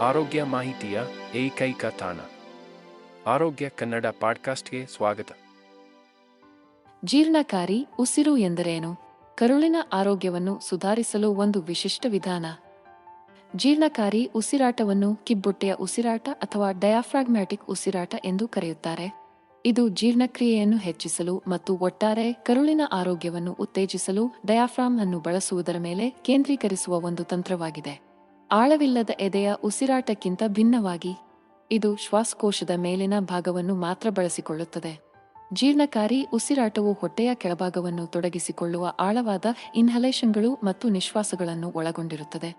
ಆರೋಗ್ಯ ಮಾಹಿತಿಯ ಏಕೈಕ ತಾಣ. ಆರೋಗ್ಯ ಕನ್ನಡ ಪಾಡ್ಕಾಸ್ಟ್ಗೆ ಸ್ವಾಗತ. ಜೀರ್ಣಕಾರಿ ಉಸಿರು ಎಂದರೇನು? ಕರುಳಿನ ಆರೋಗ್ಯವನ್ನು ಸುಧಾರಿಸಲು ಒಂದು ವಿಶಿಷ್ಟ ವಿಧಾನ. ಜೀರ್ಣಕಾರಿ ಉಸಿರಾಟವನ್ನು ಕಿಬ್ಬೊಟ್ಟೆಯ ಉಸಿರಾಟ ಅಥವಾ ಡಯಾಫ್ರಾಗ್ಮ್ಯಾಟಿಕ್ ಉಸಿರಾಟ ಎಂದು ಕರೆಯುತ್ತಾರೆ. ಇದು ಜೀರ್ಣಕ್ರಿಯೆಯನ್ನು ಹೆಚ್ಚಿಸಲು ಮತ್ತು ಒಟ್ಟಾರೆ ಕರುಳಿನ ಆರೋಗ್ಯವನ್ನು ಉತ್ತೇಜಿಸಲು ಡಯಾಫ್ರಾಮ್ ಅನ್ನು ಬಳಸುವುದರ ಮೇಲೆ ಕೇಂದ್ರೀಕರಿಸುವ ಒಂದು ತಂತ್ರವಾಗಿದೆ. ಆಳವಿಲ್ಲದ ಎದೆಯ ಉಸಿರಾಟಕ್ಕಿಂತ ಭಿನ್ನವಾಗಿ, ಇದು ಶ್ವಾಸಕೋಶದ ಮೇಲಿನ ಭಾಗವನ್ನು ಮಾತ್ರ ಬಳಸಿಕೊಳ್ಳುತ್ತದೆ. ಜೀರ್ಣಕಾರಿ ಉಸಿರಾಟವು ಹೊಟ್ಟೆಯ ಕೆಳಭಾಗವನ್ನು ತೊಡಗಿಸಿಕೊಳ್ಳುವ ಆಳವಾದ ಇನ್ಹಲೇಷನ್ಗಳು ಮತ್ತು ನಿಶ್ವಾಸಗಳನ್ನು ಒಳಗೊಂಡಿರುತ್ತದೆ.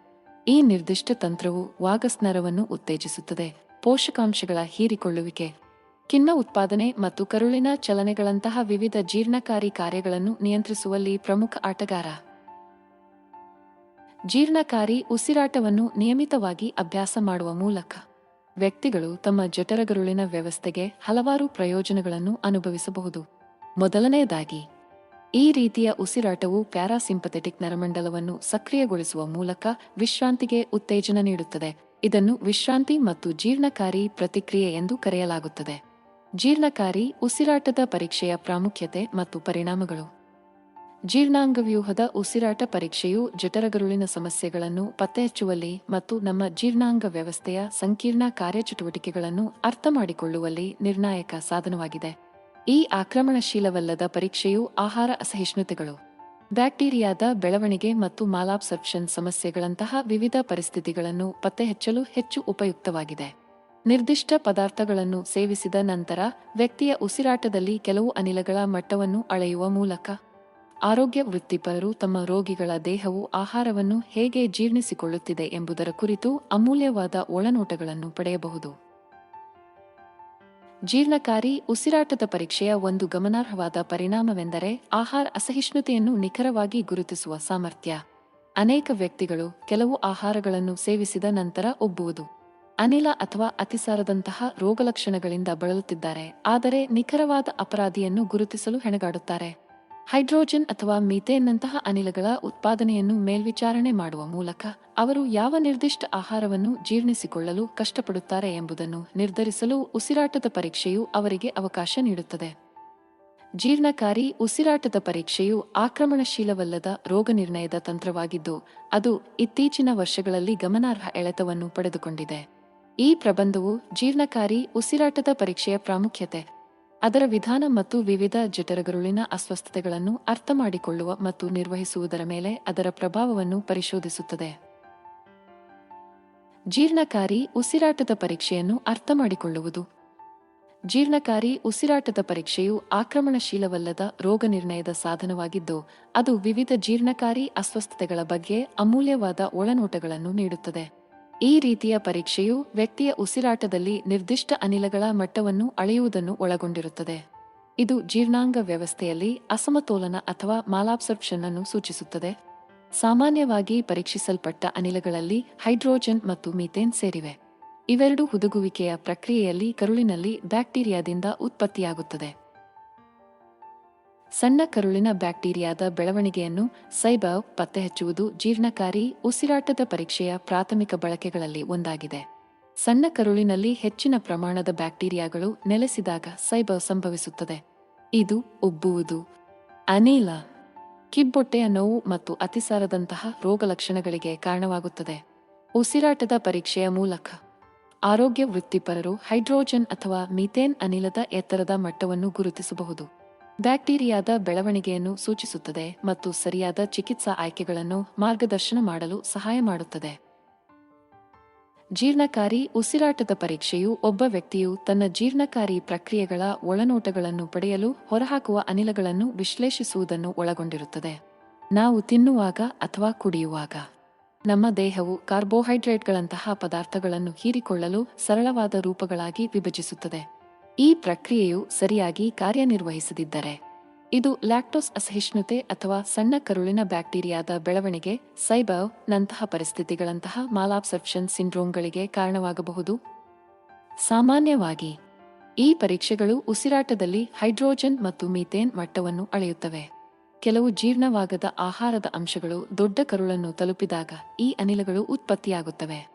ಈ ನಿರ್ದಿಷ್ಟ ತಂತ್ರವು ವಾಗಸ್ನರವನ್ನು ಉತ್ತೇಜಿಸುತ್ತದೆ. ಪೋಷಕಾಂಶಗಳ ಹೀರಿಕೊಳ್ಳುವಿಕೆ. ಕಿಣ್ವ ಉತ್ಪಾದನೆ ಮತ್ತು ಕರುಳಿನ ಚಲನೆಗಳಂತಹ ವಿವಿಧ ಜೀರ್ಣಕಾರಿ ಕಾರ್ಯಗಳನ್ನು ನಿಯಂತ್ರಿಸುವಲ್ಲಿ ಪ್ರಮುಖ ಆಟಗಾರ. ಜೀರ್ಣಕಾರಿ ಉಸಿರಾಟವನ್ನು ನಿಯಮಿತವಾಗಿ ಅಭ್ಯಾಸ ಮಾಡುವ ಮೂಲಕ ವ್ಯಕ್ತಿಗಳು ತಮ್ಮ ಜಠರಗರುಳಿನ ವ್ಯವಸ್ಥೆಗೆ ಹಲವಾರು ಪ್ರಯೋಜನಗಳನ್ನು ಅನುಭವಿಸಬಹುದು. ಮೊದಲನೆಯದಾಗಿ, ಈ ರೀತಿಯ ಉಸಿರಾಟವು ಪ್ಯಾರಾಸಿಂಪಥೆಟಿಕ್ ನರಮಂಡಲವನ್ನು ಸಕ್ರಿಯಗೊಳಿಸುವ ಮೂಲಕ ವಿಶ್ರಾಂತಿಗೆ ಉತ್ತೇಜನ ನೀಡುತ್ತದೆ. ಇದನ್ನು ವಿಶ್ರಾಂತಿ ಮತ್ತು ಜೀರ್ಣಕಾರಿ ಪ್ರತಿಕ್ರಿಯೆ ಎಂದು ಕರೆಯಲಾಗುತ್ತದೆ. ಜೀರ್ಣಕಾರಿ ಉಸಿರಾಟದ ಪರೀಕ್ಷೆಯ ಪ್ರಾಮುಖ್ಯತೆ ಮತ್ತು ಪರಿಣಾಮಗಳು. ಜೀರ್ಣಾಂಗವ್ಯೂಹದ ಉಸಿರಾಟ ಪರೀಕ್ಷೆಯು ಜಠರಗರುಳಿನ ಸಮಸ್ಯೆಗಳನ್ನು ಪತ್ತೆಹಚ್ಚುವಲ್ಲಿ ಮತ್ತು ನಮ್ಮ ಜೀರ್ಣಾಂಗ ವ್ಯವಸ್ಥೆಯ ಸಂಕೀರ್ಣ ಕಾರ್ಯಚಟುವಟಿಕೆಗಳನ್ನು ಅರ್ಥಮಾಡಿಕೊಳ್ಳುವಲ್ಲಿ ನಿರ್ಣಾಯಕ ಸಾಧನವಾಗಿದೆ. ಈ ಆಕ್ರಮಣಶೀಲವಲ್ಲದ ಪರೀಕ್ಷೆಯು ಆಹಾರ ಅಸಹಿಷ್ಣುತೆಗಳು, ಬ್ಯಾಕ್ಟೀರಿಯಾದ ಬೆಳವಣಿಗೆ ಮತ್ತು ಮಾಲಾಬ್ಸರ್ಪ್ಷನ್ ಸಮಸ್ಯೆಗಳಂತಹ ವಿವಿಧ ಪರಿಸ್ಥಿತಿಗಳನ್ನು ಪತ್ತೆಹಚ್ಚಲು ಹೆಚ್ಚು ಉಪಯುಕ್ತವಾಗಿದೆ. ನಿರ್ದಿಷ್ಟ ಪದಾರ್ಥಗಳನ್ನು ಸೇವಿಸಿದ ನಂತರ ವ್ಯಕ್ತಿಯ ಉಸಿರಾಟದಲ್ಲಿ ಕೆಲವು ಅನಿಲಗಳ ಮಟ್ಟವನ್ನು ಅಳೆಯುವ ಮೂಲಕ ಆರೋಗ್ಯ ವೃತ್ತಿಪರರು ತಮ್ಮ ರೋಗಿಗಳ ದೇಹವು ಆಹಾರವನ್ನು ಹೇಗೆ ಜೀರ್ಣಿಸಿಕೊಳ್ಳುತ್ತಿದೆ ಎಂಬುದರ ಕುರಿತು ಅಮೂಲ್ಯವಾದ ಒಳನೋಟಗಳನ್ನು ಪಡೆಯಬಹುದು. ಜೀರ್ಣಕಾರಿ ಉಸಿರಾಟದ ಪರೀಕ್ಷೆಯ ಒಂದು ಗಮನಾರ್ಹವಾದ ಪರಿಣಾಮವೆಂದರೆ ಆಹಾರ ಅಸಹಿಷ್ಣುತೆಯನ್ನು ನಿಖರವಾಗಿ ಗುರುತಿಸುವ ಸಾಮರ್ಥ್ಯ. ಅನೇಕ ವ್ಯಕ್ತಿಗಳು ಕೆಲವು ಆಹಾರಗಳನ್ನು ಸೇವಿಸಿದ ನಂತರ ಒಬ್ಬುವುದು. ಅನಿಲ ಅಥವಾ ಅತಿಸಾರದಂತಹ ರೋಗಲಕ್ಷಣಗಳಿಂದ ಬಳಲುತ್ತಿದ್ದಾರೆ, ಆದರೆ ನಿಖರವಾದ ಅಪರಾಧಿಯನ್ನು ಗುರುತಿಸಲು ಹೆಣಗಾಡುತ್ತಾರೆ. ಹೈಡ್ರೋಜನ್ ಅಥವಾ ಮೀಥೇನ್ನಂತಹ ಅನಿಲಗಳ ಉತ್ಪಾದನೆಯನ್ನು ಮೇಲ್ವಿಚಾರಣೆ ಮಾಡುವ ಮೂಲಕ ಅವರು ಯಾವ ನಿರ್ದಿಷ್ಟ ಆಹಾರವನ್ನು ಜೀರ್ಣಿಸಿಕೊಳ್ಳಲು ಕಷ್ಟಪಡುತ್ತಾರೆ ಎಂಬುದನ್ನು ನಿರ್ಧರಿಸಲು ಉಸಿರಾಟದ ಪರೀಕ್ಷೆಯು ಅವರಿಗೆ ಅವಕಾಶ ನೀಡುತ್ತದೆ. ಜೀರ್ಣಕಾರಿ ಉಸಿರಾಟದ ಪರೀಕ್ಷೆಯು ಆಕ್ರಮಣಶೀಲವಲ್ಲದ ರೋಗನಿರ್ಣಯದ ತಂತ್ರವಾಗಿದ್ದು, ಅದು ಇತ್ತೀಚಿನ ವರ್ಷಗಳಲ್ಲಿ ಗಮನಾರ್ಹ ಎಳೆತವನ್ನು ಪಡೆದುಕೊಂಡಿದೆ. ಈ ಪ್ರಬಂಧವು ಜೀರ್ಣಕಾರಿ ಉಸಿರಾಟದ ಪರೀಕ್ಷೆಯ ಪ್ರಾಮುಖ್ಯತೆ ಅದರ ವಿಧಾನ ಮತ್ತು ವಿವಿಧ ಜಠರಗರುಳಿನ ಅಸ್ವಸ್ಥತೆಗಳನ್ನು ಅರ್ಥಮಾಡಿಕೊಳ್ಳುವ ಮತ್ತು ನಿರ್ವಹಿಸುವುದರ ಮೇಲೆ ಅದರ ಪ್ರಭಾವವನ್ನು ಪರಿಶೋಧಿಸುತ್ತದೆ. ಜೀರ್ಣಕಾರಿ ಉಸಿರಾಟದ ಪರೀಕ್ಷೆಯನ್ನು ಅರ್ಥಮಾಡಿಕೊಳ್ಳುವುದು. ಜೀರ್ಣಕಾರಿ ಉಸಿರಾಟದ ಪರೀಕ್ಷೆಯು ಆಕ್ರಮಣಶೀಲವಲ್ಲದ ರೋಗನಿರ್ಣಯದ ಸಾಧನವಾಗಿದ್ದು, ಅದು ವಿವಿಧ ಜೀರ್ಣಕಾರಿ ಅಸ್ವಸ್ಥತೆಗಳ ಬಗ್ಗೆ ಅಮೂಲ್ಯವಾದ ಒಳನೋಟಗಳನ್ನು ನೀಡುತ್ತದೆ. ಈ ರೀತಿಯ ಪರೀಕ್ಷೆಯು ವ್ಯಕ್ತಿಯ ಉಸಿರಾಟದಲ್ಲಿ ನಿರ್ದಿಷ್ಟ ಅನಿಲಗಳ ಮಟ್ಟವನ್ನು ಅಳೆಯುವುದನ್ನು ಒಳಗೊಂಡಿರುತ್ತದೆ. ಇದು ಜೀರ್ಣಾಂಗ ವ್ಯವಸ್ಥೆಯಲ್ಲಿ ಅಸಮತೋಲನ ಅಥವಾ ಮಾಲಾಬ್ಸರ್ಪ್ಷನ್ ಅನ್ನು ಸೂಚಿಸುತ್ತದೆ. ಸಾಮಾನ್ಯವಾಗಿ ಪರೀಕ್ಷಿಸಲ್ಪಟ್ಟ ಅನಿಲಗಳಲ್ಲಿ ಹೈಡ್ರೋಜನ್ ಮತ್ತು ಮೀಥೇನ್ ಸೇರಿವೆ. ಇವೆರಡು ಹುದುಗುವಿಕೆಯ ಪ್ರಕ್ರಿಯೆಯಲ್ಲಿ ಕರುಳಿನಲ್ಲಿ ಬ್ಯಾಕ್ಟೀರಿಯಾದಿಂದ ಉತ್ಪತ್ತಿಯಾಗುತ್ತದೆ. ಸಣ್ಣ ಕರುಳಿನ ಬ್ಯಾಕ್ಟೀರಿಯಾದ ಬೆಳವಣಿಗೆಯನ್ನು ಸೈಬಾವ್ ಪತ್ತೆಹಚ್ಚುವುದು ಜೀರ್ಣಕಾರಿ ಉಸಿರಾಟದ ಪರೀಕ್ಷೆಯ ಪ್ರಾಥಮಿಕ ಬಳಕೆಗಳಲ್ಲಿ ಒಂದಾಗಿದೆ. ಸಣ್ಣ ಕರುಳಿನಲ್ಲಿ ಹೆಚ್ಚಿನ ಪ್ರಮಾಣದ ಬ್ಯಾಕ್ಟೀರಿಯಾಗಳು ನೆಲೆಸಿದಾಗ ಸೈಬಾವ್ ಸಂಭವಿಸುತ್ತದೆ. ಇದು ಉಬ್ಬುವುದು, ಅನಿಲ, ಕಿಬ್ಬೊಟ್ಟೆಯ ನೋವು ಮತ್ತು ಅತಿಸಾರದಂತಹ ರೋಗಲಕ್ಷಣಗಳಿಗೆ ಕಾರಣವಾಗುತ್ತದೆ. ಉಸಿರಾಟದ ಪರೀಕ್ಷೆಯ ಮೂಲಕ ಆರೋಗ್ಯ ವೃತ್ತಿಪರರು ಹೈಡ್ರೋಜನ್ ಅಥವಾ ಮೀಥೇನ್ ಅನಿಲದ ಎತ್ತರದ ಮಟ್ಟವನ್ನು ಗುರುತಿಸಬಹುದು. ಬ್ಯಾಕ್ಟೀರಿಯಾದ ಬೆಳವಣಿಗೆಯನ್ನು ಸೂಚಿಸುತ್ತದೆ ಮತ್ತು ಸರಿಯಾದ ಚಿಕಿತ್ಸಾ ಆಯ್ಕೆಗಳನ್ನು ಮಾರ್ಗದರ್ಶನ ಮಾಡಲು ಸಹಾಯ ಮಾಡುತ್ತದೆ. ಜೀರ್ಣಕಾರಿ ಉಸಿರಾಟದ ಪರೀಕ್ಷೆಯು ಒಬ್ಬ ವ್ಯಕ್ತಿಯು ತನ್ನ ಜೀರ್ಣಕಾರಿ ಪ್ರಕ್ರಿಯೆಗಳ ಒಳನೋಟಗಳನ್ನು ಪಡೆಯಲು ಹೊರಹಾಕುವ ಅನಿಲಗಳನ್ನು ವಿಶ್ಲೇಷಿಸುವುದನ್ನು ಒಳಗೊಂಡಿರುತ್ತದೆ. ನಾವು ತಿನ್ನುವಾಗ ಅಥವಾ ಕುಡಿಯುವಾಗ. ನಮ್ಮ ದೇಹವು ಕಾರ್ಬೋಹೈಡ್ರೇಟ್ಗಳಂತಹ ಪದಾರ್ಥಗಳನ್ನು ಹೀರಿಕೊಳ್ಳಲು ಸರಳವಾದ ರೂಪಗಳಾಗಿ ವಿಭಜಿಸುತ್ತದೆ. ಈ ಪ್ರಕ್ರಿಯೆಯು ಸರಿಯಾಗಿ ಕಾರ್ಯನಿರ್ವಹಿಸದಿದ್ದರೆ, ಇದು ಲ್ಯಾಕ್ಟೋಸ್ ಅಸಹಿಷ್ಣುತೆ ಅಥವಾ ಸಣ್ಣ ಕರುಳಿನ ಬ್ಯಾಕ್ಟೀರಿಯಾದ ಬೆಳವಣಿಗೆ ಸೈಬವ್ ನಂತಹ ಪರಿಸ್ಥಿತಿಗಳಂತಹ ಮಾಲಾಬ್ಸೆಪ್ಷನ್ ಸಿಂಡ್ರೋಮ್ಗಳಿಗೆ ಕಾರಣವಾಗಬಹುದು. ಸಾಮಾನ್ಯವಾಗಿ, ಈ ಪರೀಕ್ಷೆಗಳು ಉಸಿರಾಟದಲ್ಲಿ ಹೈಡ್ರೋಜನ್ ಮತ್ತು ಮೀಥೇನ್ ಮಟ್ಟವನ್ನು ಅಳೆಯುತ್ತವೆ. ಕೆಲವು ಜೀರ್ಣವಾಗದ ಆಹಾರದ ಅಂಶಗಳು ದೊಡ್ಡ ಕರುಳನ್ನು ತಲುಪಿದಾಗ ಈ ಅನಿಲಗಳು ಉತ್ಪತ್ತಿಯಾಗುತ್ತವೆ.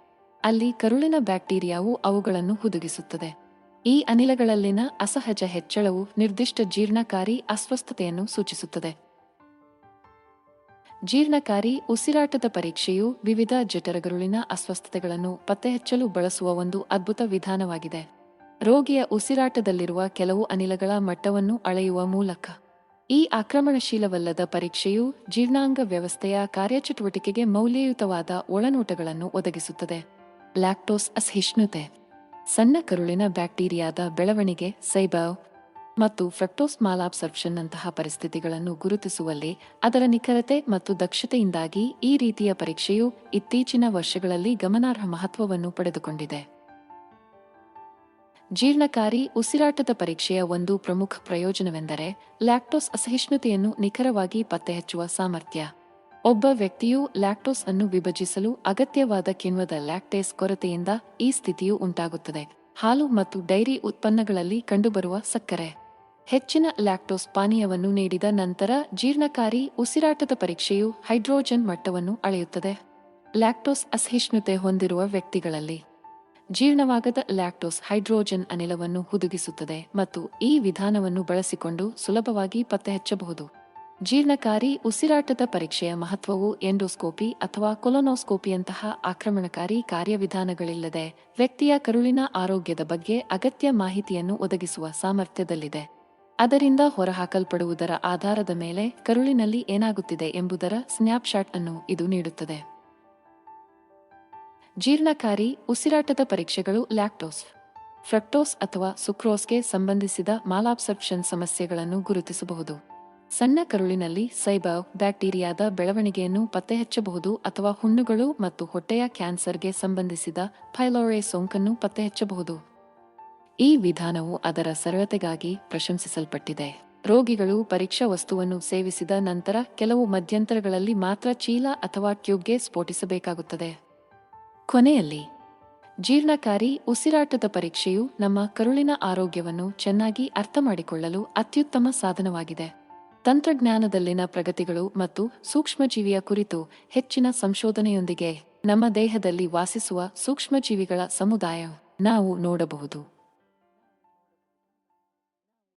ಅಲ್ಲಿ ಕರುಳಿನ ಬ್ಯಾಕ್ಟೀರಿಯಾವು ಅವುಗಳನ್ನು ಹುದುಗಿಸುತ್ತದೆ. ಈ ಅನಿಲಗಳಲ್ಲಿನ ಅಸಹಜ ಹೆಚ್ಚಳವು ನಿರ್ದಿಷ್ಟ ಜೀರ್ಣಕಾರಿ ಅಸ್ವಸ್ಥತೆಯನ್ನು ಸೂಚಿಸುತ್ತದೆ. ಜೀರ್ಣಕಾರಿ ಉಸಿರಾಟದ ಪರೀಕ್ಷೆಯು ವಿವಿಧ ಜಠರಗರುಳಿನ ಅಸ್ವಸ್ಥತೆಗಳನ್ನು ಪತ್ತೆಹಚ್ಚಲು ಬಳಸುವ ಒಂದು ಅದ್ಭುತ ವಿಧಾನವಾಗಿದೆ. ರೋಗಿಯ ಉಸಿರಾಟದಲ್ಲಿರುವ ಕೆಲವು ಅನಿಲಗಳ ಮಟ್ಟವನ್ನು ಅಳೆಯುವ ಮೂಲಕ. ಈ ಆಕ್ರಮಣಶೀಲವಲ್ಲದ ಪರೀಕ್ಷೆಯು ಜೀರ್ಣಾಂಗ ವ್ಯವಸ್ಥೆಯ ಕಾರ್ಯಚಟುವಟಿಕೆಗೆ ಮೌಲ್ಯಯುತವಾದ ಒಳನೋಟಗಳನ್ನು ಒದಗಿಸುತ್ತದೆ. ಲ್ಯಾಕ್ಟೋಸ್ ಅಸಹಿಷ್ಣುತೆ. ಸಣ್ಣ ಕರುಳಿನ ಬ್ಯಾಕ್ಟೀರಿಯಾದ ಬೆಳವಣಿಗೆ ಸೈಬವ್ ಮತ್ತು ಫ್ರಕ್ಟೋಸ್ ಮಾಲಾಬ್ಸರ್ಪ್ಷನ್ ನಂತಹ ಪರಿಸ್ಥಿತಿಗಳನ್ನು ಗುರುತಿಸುವಲ್ಲಿ ಅದರ ನಿಖರತೆ ಮತ್ತು ದಕ್ಷತೆಯಿಂದಾಗಿ ಈ ರೀತಿಯ ಪರೀಕ್ಷೆಯು ಇತ್ತೀಚಿನ ವರ್ಷಗಳಲ್ಲಿ ಗಮನಾರ್ಹ ಮಹತ್ವವನ್ನು ಪಡೆದುಕೊಂಡಿದೆ. ಜೀರ್ಣಕಾರಿ ಉಸಿರಾಟದ ಪರೀಕ್ಷೆಯ ಒಂದು ಪ್ರಮುಖ ಪ್ರಯೋಜನವೆಂದರೆ ಲ್ಯಾಕ್ಟೋಸ್ ಅಸಹಿಷ್ಣುತೆಯನ್ನು ನಿಖರವಾಗಿ ಪತ್ತೆಹಚ್ಚುವ ಸಾಮರ್ಥ್ಯ. ಒಬ್ಬ ವ್ಯಕ್ತಿಯು ಲ್ಯಾಕ್ಟೋಸ್ ಅನ್ನು ವಿಭಜಿಸಲು ಅಗತ್ಯವಾದ ಕಿಣ್ವದ ಲ್ಯಾಕ್ಟೇಸ್ ಕೊರತೆಯಿಂದ ಈ ಸ್ಥಿತಿಯು ಉಂಟಾಗುತ್ತದೆ. ಹಾಲು ಮತ್ತು ಡೈರಿ ಉತ್ಪನ್ನಗಳಲ್ಲಿ ಕಂಡುಬರುವ ಸಕ್ಕರೆ. ಹೆಚ್ಚಿನ ಲ್ಯಾಕ್ಟೋಸ್ ಪಾನೀಯವನ್ನು ನೀಡಿದ ನಂತರ ಜೀರ್ಣಕಾರಿ ಉಸಿರಾಟದ ಪರೀಕ್ಷೆಯು ಹೈಡ್ರೋಜನ್ ಮಟ್ಟವನ್ನು ಅಳೆಯುತ್ತದೆ. ಲ್ಯಾಕ್ಟೋಸ್ ಅಸಹಿಷ್ಣುತೆ ಹೊಂದಿರುವ ವ್ಯಕ್ತಿಗಳಲ್ಲಿ ಜೀರ್ಣವಾಗದ ಲ್ಯಾಕ್ಟೋಸ್ ಹೈಡ್ರೋಜನ್ ಅನಿಲವನ್ನು ಹುದುಗಿಸುತ್ತದೆ ಮತ್ತು ಈ ವಿಧಾನವನ್ನು ಬಳಸಿಕೊಂಡು ಸುಲಭವಾಗಿ ಪತ್ತೆಹಚ್ಚಬಹುದು. ಜೀರ್ಣಕಾರಿ ಉಸಿರಾಟದ ಪರೀಕ್ಷೆಯ ಮಹತ್ವವು ಎಂಡೋಸ್ಕೋಪಿ ಅಥವಾ ಕೊಲೊನೋಸ್ಕೋಪಿಯಂತಹ ಆಕ್ರಮಣಕಾರಿ ಕಾರ್ಯವಿಧಾನಗಳಿಲ್ಲದೆ ವ್ಯಕ್ತಿಯ ಕರುಳಿನ ಆರೋಗ್ಯದ ಬಗ್ಗೆ ಅಗತ್ಯ ಮಾಹಿತಿಯನ್ನು ಒದಗಿಸುವ ಸಾಮರ್ಥ್ಯದಲ್ಲಿದೆ. ಅದರಿಂದ ಹೊರಹಾಕಲ್ಪಡುವುದರ ಆಧಾರದ ಮೇಲೆ ಕರುಳಿನಲ್ಲಿ ಏನಾಗುತ್ತಿದೆ ಎಂಬುದರ ಸ್ನ್ಯಾಪ್ಶಾಟ್ ಅನ್ನು ಇದು ನೀಡುತ್ತದೆ. ಜೀರ್ಣಕಾರಿ ಉಸಿರಾಟದ ಪರೀಕ್ಷೆಗಳು ಲ್ಯಾಕ್ಟೋಸ್, ಫ್ರಕ್ಟೋಸ್ ಅಥವಾ ಸುಕ್ರೋಸ್ಗೆ ಸಂಬಂಧಿಸಿದ ಮಾಲಾಬ್ಸರ್ಪ್ಷನ್ ಸಮಸ್ಯೆಗಳನ್ನು ಗುರುತಿಸಬಹುದು. ಸಣ್ಣ ಕರುಳಿನಲ್ಲಿ ಸೈಬಾವ್ ಬ್ಯಾಕ್ಟೀರಿಯಾದ ಬೆಳವಣಿಗೆಯನ್ನು ಪತ್ತೆಹಚ್ಚಬಹುದು ಅಥವಾ ಹುಣ್ಣುಗಳು ಮತ್ತು ಹೊಟ್ಟೆಯ ಕ್ಯಾನ್ಸರ್ಗೆ ಸಂಬಂಧಿಸಿದ ಫೈಲೋರೆ ಸೋಂಕನ್ನು ಪತ್ತೆಹಚ್ಚಬಹುದು. ಈ ವಿಧಾನವು ಅದರ ಸರಳತೆಗಾಗಿ ಪ್ರಶಂಸಿಸಲ್ಪಟ್ಟಿದೆ. ರೋಗಿಗಳು ಪರೀಕ್ಷಾ ವಸ್ತುವನ್ನು ಸೇವಿಸಿದ ನಂತರ ಕೆಲವು ಮಧ್ಯಂತರಗಳಲ್ಲಿ ಮಾತ್ರ ಚೀಲ ಅಥವಾ ಟ್ಯೂಬ್ಗೆ ಸ್ಫೋಟಿಸಬೇಕಾಗುತ್ತದೆ. ಕೊನೆಯಲ್ಲಿ, ಜೀರ್ಣಕಾರಿ ಉಸಿರಾಟದ ಪರೀಕ್ಷೆಯು ನಮ್ಮ ಕರುಳಿನ ಆರೋಗ್ಯವನ್ನು ಚೆನ್ನಾಗಿ ಅರ್ಥಮಾಡಿಕೊಳ್ಳಲು ಅತ್ಯುತ್ತಮ ಸಾಧನವಾಗಿದೆ. ತಂತ್ರಜ್ಞಾನದಲ್ಲಿನ ಪ್ರಗತಿಗಳು ಮತ್ತು ಸೂಕ್ಷ್ಮಜೀವಿಯ ಕುರಿತು ಹೆಚ್ಚಿನ ಸಂಶೋಧನೆಯೊಂದಿಗೆ ನಮ್ಮ ದೇಹದಲ್ಲಿ ವಾಸಿಸುವ ಸೂಕ್ಷ್ಮಜೀವಿಗಳ ಸಮುದಾಯ ನಾವು ನೋಡಬಹುದು.